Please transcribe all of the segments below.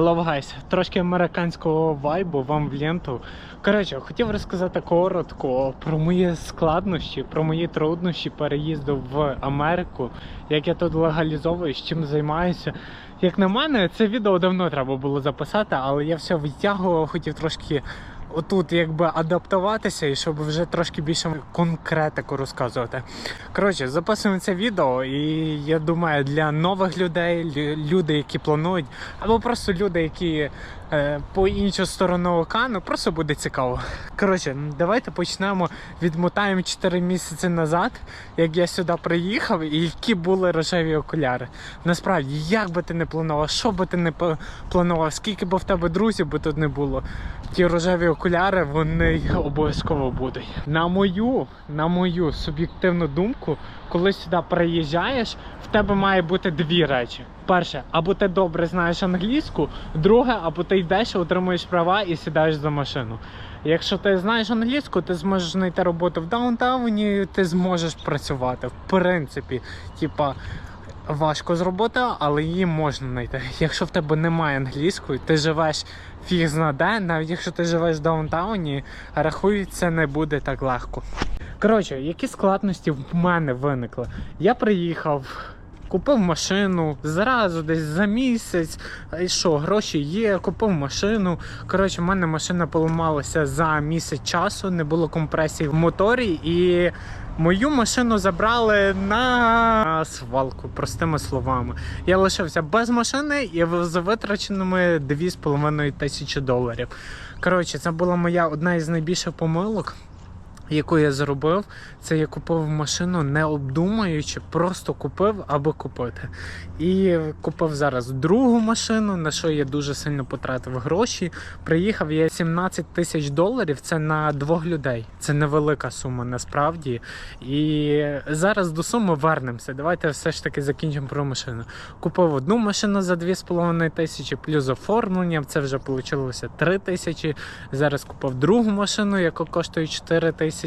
Hello guys, трошки американського вайбу вам в ленту. Коротше, хотів розказати коротко про мої складнощі, про мої труднощі переїзду в Америку, як я тут легалізовуюсь, чим займаюся. Як на мене, це відео давно треба було записати, але я все відтягував, хотів трошки отут якби адаптуватися і щоб вже трошки більше конкретику розказувати. Коротше, записуємо це відео, і я думаю, для нових людей, люди, які планують, або просто люди, які по іншу сторону океану, просто буде цікаво. Коротше, давайте почнемо. Відмотаємо 4 місяці назад, як я сюди приїхав, і які були рожеві окуляри. Насправді, як би ти не планував, що би ти не планував, скільки б в тебе друзів би тут не було, ті рожеві окуляри вони обов'язково будуть. На мою, на мою суб'єктивну думку, коли сюди приїжджаєш, в тебе має бути дві речі. Перше, або ти добре знаєш англійську, друге, або ти йдеш, отримуєш права і сідаєш за машину. Якщо ти знаєш англійську, ти зможеш знайти роботу в даунтауні, ти зможеш працювати. В принципі, типа. Важко з роботи, але її можна знайти. Якщо в тебе немає англійської, ти живеш фіг зна де, навіть якщо ти живеш в даунтауні, рахуй, це не буде так легко. Коротше, які складності в мене виникли? Я приїхав, купив машину зразу десь за місяць. І що, гроші є, купив машину. Коротше, в мене машина поламалася за місяць часу, не було компресії в моторі і. Мою машину забрали на свалку, простими словами. Я лишився без машини і з витраченими 2,5 тисячі доларів. Коротше, це була моя одна із найбільших помилок, яку я зробив. Це я купив машину не обдумуючи, просто купив аби купити. І купив зараз другу машину, на що я дуже сильно потратив гроші. Приїхав я 17 тисяч доларів. Це на двох людей. Це невелика сума насправді. І зараз до суми вернемося. Давайте все ж таки закінчимо про машину. Купив одну машину за 2,5 тисячі, плюс оформлення. Це вже вийшло 3 тисячі. Зараз купив другу машину, яка коштує 4 тисячі.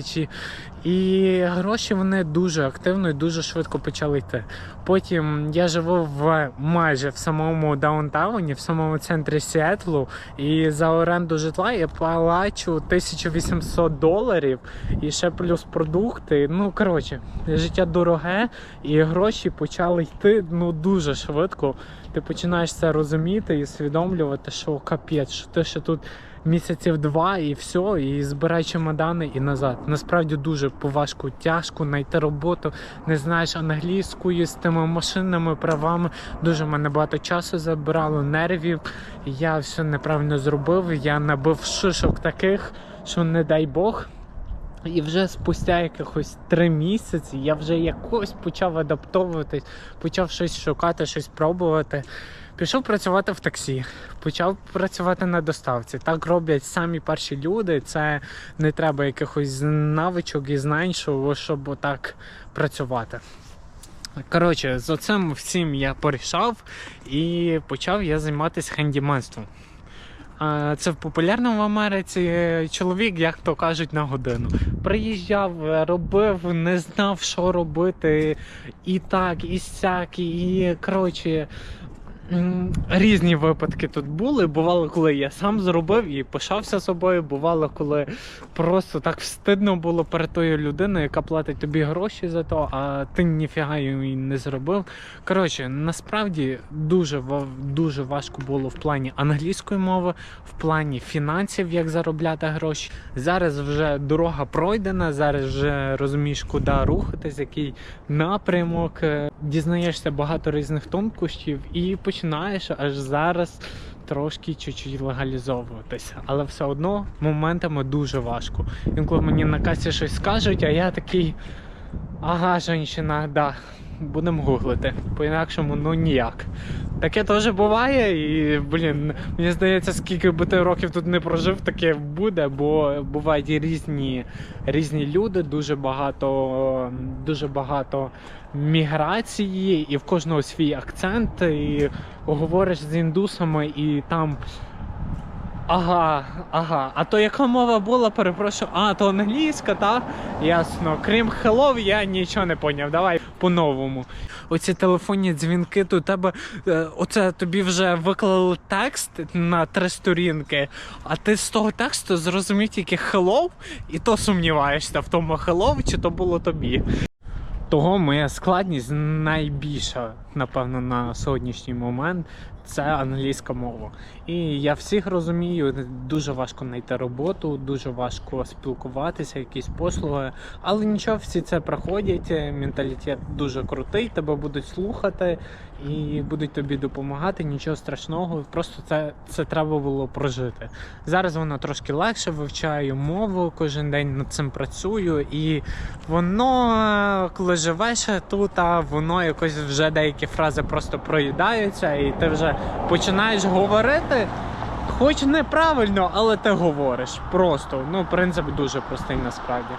І гроші вони дуже активно і дуже швидко почали йти. Потім я живу в майже в самому даунтауні, в самому центрі Сіетлу, і за оренду житла я плачу 1800 доларів і ще плюс продукти. Ну коротше, життя дороге, і гроші почали йти ну дуже швидко. Ти починаєш це розуміти і усвідомлювати, що капець, що ти ще тут місяців два і все, і збирай чемодани і назад. Насправді дуже поважко, тяжко знайти роботу, не знаєш англійської з тими машинними правами. Дуже мене багато часу забирало, нервів. Я все неправильно зробив. Я набив шишок таких, що не дай Бог. І вже спустя якихось три місяці я вже якось почав адаптовуватись, почав щось шукати, щось пробувати. Пішов працювати в таксі, почав працювати на доставці. Так роблять самі перші люди. Це не треба якихось навичок і знань, щоб, отак працювати. Коротше, з оцим всім я порішав і почав я займатися хендіменством. Це популярно в Америці. Чоловік, як то кажуть, на годину. Приїжджав, е, робив, не знав, що робити. І так, і сяк, і коротше. Різні випадки тут були. Бувало, коли я сам зробив і пишався собою. Бувало, коли просто так встидно було перед тою людиною, яка платить тобі гроші за то, а ти ніфіга її не зробив. Коротше, насправді дуже дуже важко було в плані англійської мови, в плані фінансів, як заробляти гроші. Зараз вже дорога пройдена, зараз вже розумієш, куди рухатись, який напрямок. е, Дізнаєшся багато різних тонкощів і починаєш аж зараз. Трошки чуть-чуть легалізовуватися, але все одно моментами дуже важко. Інколи мені на касі щось скажуть, а я такий. Ага, жінка, да. Будемо гуглити. По-інакшому, ну ніяк. Таке теж буває, і, блін, мені здається, скільки би ти років тут не прожив, таке буде, бо бувають і різні, різні люди, дуже багато, дуже багато міграції, і в кожного свій акцент. І говориш з індусами, і там Ага, ага. А то яка мова була, перепрошую. А, то англійська, так? Ясно. Крім hello, я нічого не поняв. Давай по-новому. Оці телефонні дзвінки, то тебе е, оце тобі вже виклали текст на три сторінки, а ти з того тексту зрозумів тільки hello, і то сумніваєшся в тому hello, чи то було тобі. Того моя складність найбільша, напевно, на сьогоднішній момент це англійська мова. І я всіх розумію, дуже важко знайти роботу, дуже важко спілкуватися, якісь послуги. Але нічого, всі це проходять. Менталітет дуже крутий, тебе будуть слухати і будуть тобі допомагати. Нічого страшного, просто це, це треба було прожити. Зараз воно трошки легше, вивчаю мову, кожен день над цим працюю, і воно, е, коли живеш тут, а воно якось вже деякі фрази просто проїдаються, і ти вже починаєш говорити. Хоч неправильно, але ти говориш. Просто. Ну, принцип дуже простий насправді.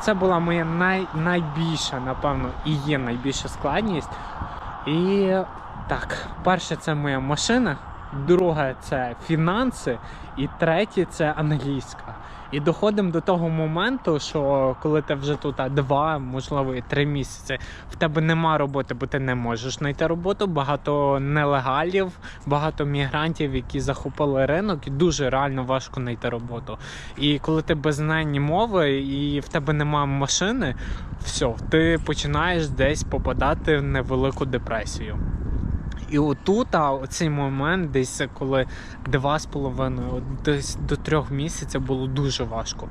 Це була моя най, найбільша, напевно, і є найбільша складність. І так, перше, це моя машина, друге це фінанси, і третє це англійська. І доходимо до того моменту, що коли ти вже тут два, можливо, і три місяці, в тебе нема роботи, бо ти не можеш знайти роботу. Багато нелегалів, багато мігрантів, які захопили ринок, і дуже реально важко знайти роботу. І коли ти без знання мови і в тебе нема машини, все, ти починаєш десь попадати в невелику депресію. І отут, а оцей момент, десь коли два з половиною, десь до трьох місяців було дуже важко.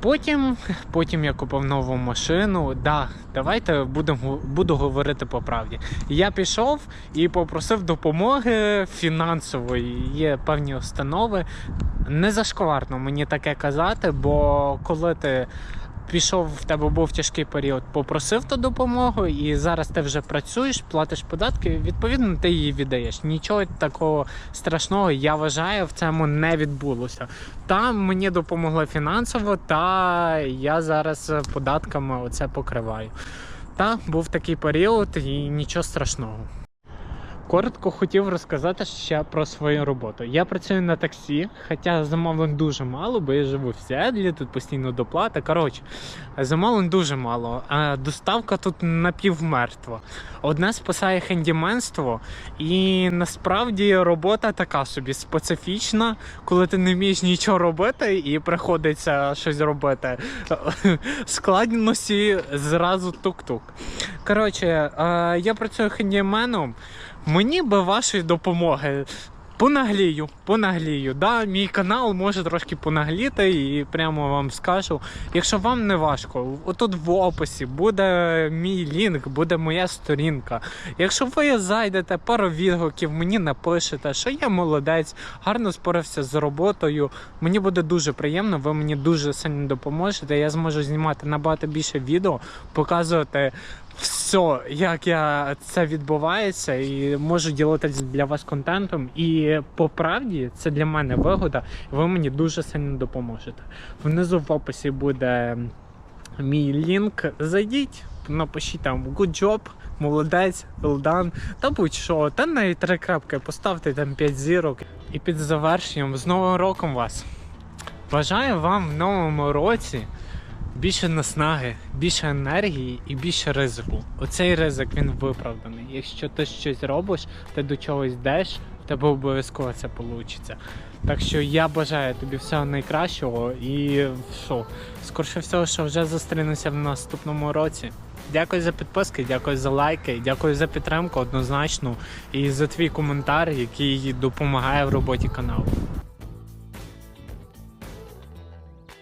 Потім, потім я купив нову машину. Да, давайте будемо буду говорити по правді. Я пішов і попросив допомоги фінансової. Є певні установи. Не зашкварно мені таке казати, бо коли ти пішов, в тебе був тяжкий період, попросив ту допомогу, і зараз ти вже працюєш, платиш податки. Відповідно, ти її віддаєш. Нічого такого страшного, я вважаю, в цьому не відбулося. Там мені допомогли фінансово, та я зараз податками оце покриваю. Та був такий період, і нічого страшного. Коротко хотів розказати ще про свою роботу. Я працюю на таксі, хоча замовлень дуже мало, бо я живу в Сіедлі, тут постійно доплата. Коротше, замовлень дуже мало. А доставка тут напівмертва. Одне спасає хендіменство, і насправді робота така собі специфічна, коли ти не вмієш нічого робити і приходиться щось робити. Складності зразу тук-тук. Коротше, е, я працюю хендіменом. Мені би вашої допомоги. Понаглію, понаглію. Да, мій канал може трошки понагліти і прямо вам скажу. Якщо вам не важко, отут в описі буде мій лінк, буде моя сторінка. Якщо ви зайдете пару відгуків, мені напишете, що я молодець, гарно спорався з роботою. Мені буде дуже приємно, ви мені дуже сильно допоможете. Я зможу знімати набагато більше відео, показувати все, як я це відбувається, і можу ділитися для вас контентом. І по правді це для мене вигода. Ви мені дуже сильно допоможете. Внизу в описі буде мій лінк. Зайдіть, напишіть там good job, молодець, done, та будь-що, та навіть три крапки поставте там 5 зірок. І під завершенням з Новим роком вас. Бажаю вам в новому році більше наснаги, більше енергії і більше ризику. Оцей ризик він виправданий. Якщо ти щось робиш, ти до чогось йдеш, в тебе обов'язково це вийде. Так що я бажаю тобі всього найкращого і що, скорше всього, що вже зустрінуся в наступному році. Дякую за підписки, дякую за лайки, дякую за підтримку однозначно і за твій коментар, який допомагає в роботі каналу.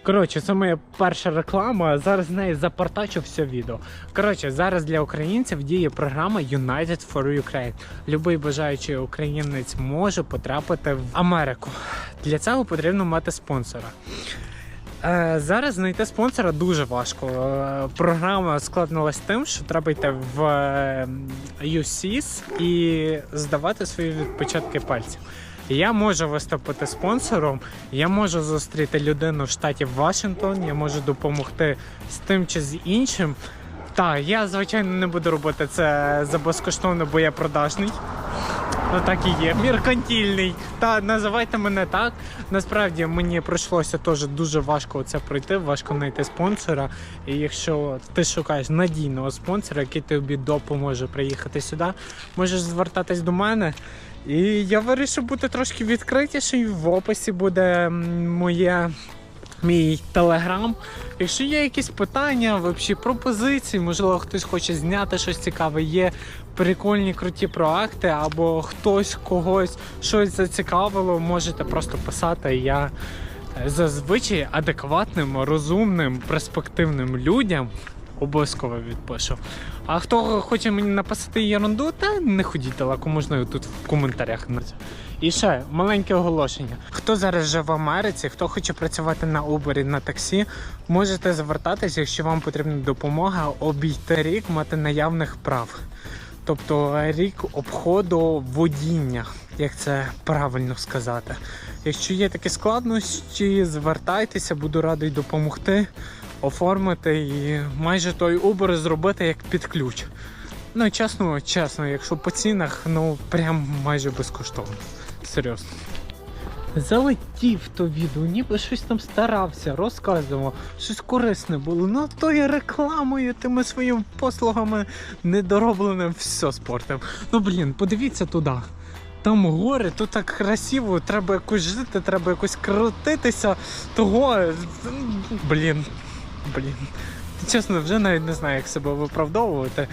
Коротше, це моя перша реклама. Зараз з неї запортачу все відео. Коротше, зараз для українців діє програма United for Ukraine. Любий бажаючий українець може потрапити в Америку. Для цього потрібно мати спонсора. Е, Зараз знайти спонсора дуже важко. Е, Програма складнулася тим, що треба йти в е, UCS і здавати свої відпечатки пальців. Я можу виступити спонсором, я можу зустріти людину в штаті Вашингтон, я можу допомогти з тим чи з іншим. Так, я звичайно не буду робити це за безкоштовно, бо я продажний. Ну так і є. Меркантильний. Та називайте мене так. Насправді мені прийшлося теж дуже важко це пройти, важко знайти спонсора. І якщо ти шукаєш надійного спонсора, який тобі допоможе приїхати сюди, можеш звертатись до мене. І я вирішив бути трошки відкритіший. В описі буде моє. Мій телеграм. Якщо є якісь питання, взагалі пропозиції, можливо, хтось хоче зняти щось цікаве, є прикольні круті проекти, або хтось когось щось зацікавило, можете просто писати. Я е, зазвичай адекватним, розумним, перспективним людям обов'язково відпишу. А хто хоче мені написати ерунду, та не ходіть далеко, можна тут в коментарях. І ще маленьке оголошення. Хто зараз живе в Америці, хто хоче працювати на Uber і на таксі, можете звертатися, якщо вам потрібна допомога, обійти рік мати наявних прав. Тобто рік обходу водіння, як це правильно сказати. Якщо є такі складнощі, звертайтеся, буду радий допомогти, оформити і майже той Uber зробити як під ключ. Ну, чесно, чесно, якщо по цінах, ну прям майже безкоштовно. Серйозно. Залетів то відео, ніби щось там старався, розказував, щось корисне було. Ну тою рекламою, тими своїми послугами недоробленим все спортив. Ну блін, подивіться туди. Там гори, тут так красиво, треба якось жити, треба якось крутитися. Того. Блін. Блін. Чесно, вже навіть не знаю, як себе виправдовувати.